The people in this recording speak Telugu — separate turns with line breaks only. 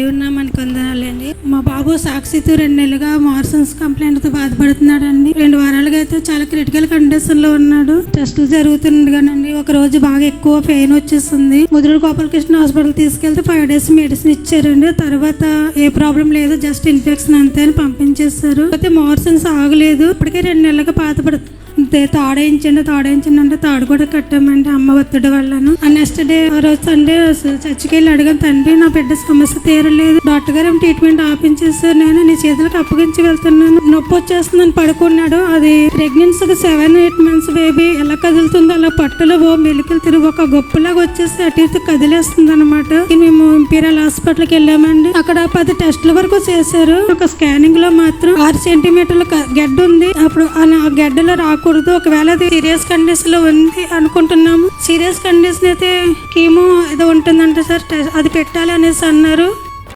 దేవున్నామని కొందనాలండి మా బాబు సాక్షితో రెండు నెలలుగా మార్సన్స్ కంప్లైంట్తో బాధపడుతున్నాడండి. రెండు వారాలుగా అయితే చాలా క్రిటికల్ కండిషన్లో ఉన్నాడు. టెస్టులు జరుగుతుండగానండి ఒక రోజు బాగా ఎక్కువ పెయిన్ వచ్చేసింది. ముదురు గోపాలకృష్ణ హాస్పిటల్ తీసుకెళ్తే ఫైవ్ డేస్ మెడిసిన్ ఇచ్చారండి. తర్వాత ఏ ప్రాబ్లం లేదు జస్ట్ ఇన్ఫెక్షన్ అంతే అని పంపించేశారు. అయితే మార్సన్స్ ఆగలేదు. ఇప్పటికే రెండు నెలలుగా బాధపడుతుంది తాడేయించండి తాడేయించండి అంటే తాడు కూడా కట్టామండి అమ్మ ఒత్తిడి వల్లను. నెక్స్ట్ డే ఆ రోజు సండే చర్చికి వెళ్ళి అడిగాను తండ్రి నా బిడ్డ సమస్య తీరలేదు. డాక్టర్ గారు ట్రీట్మెంట్ ఆపించేసారు నేను నీ చేతులకు అప్పగించి వెళ్తున్నాను. నొప్పి వచ్చేస్తుందని పడుకున్నాడు. అది ప్రెగ్నెన్సీకి సెవెన్ ఎయిట్ మంత్స్ బేబీ ఎలా కదులుతుందో అలా పట్టులో ఓ మెలికలు తిరిగి ఒక గొప్పలాగా వచ్చేసి అటు ఇటు కదిలేస్తుంది అనమాట మేము ఇంపీరియల్ హాస్పిటల్కి వెళ్ళామండి. అక్కడ పది టెస్టుల వరకు చేశారు. ఒక స్కానింగ్లో మాత్రం ఆరు సెంటీమీటర్ల గడ్డ ఉంది. అప్పుడు ఆ గడ్డలో రాకూడదు. ఒకవేళ అది సీరియస్ కండిషన్లో ఉంది అనుకుంటున్నాము. సీరియస్ కండిషన్ అయితే కీమో ఏదో ఉంటుందంట సార్ అది పెట్టాలి అనేసి అన్నారు.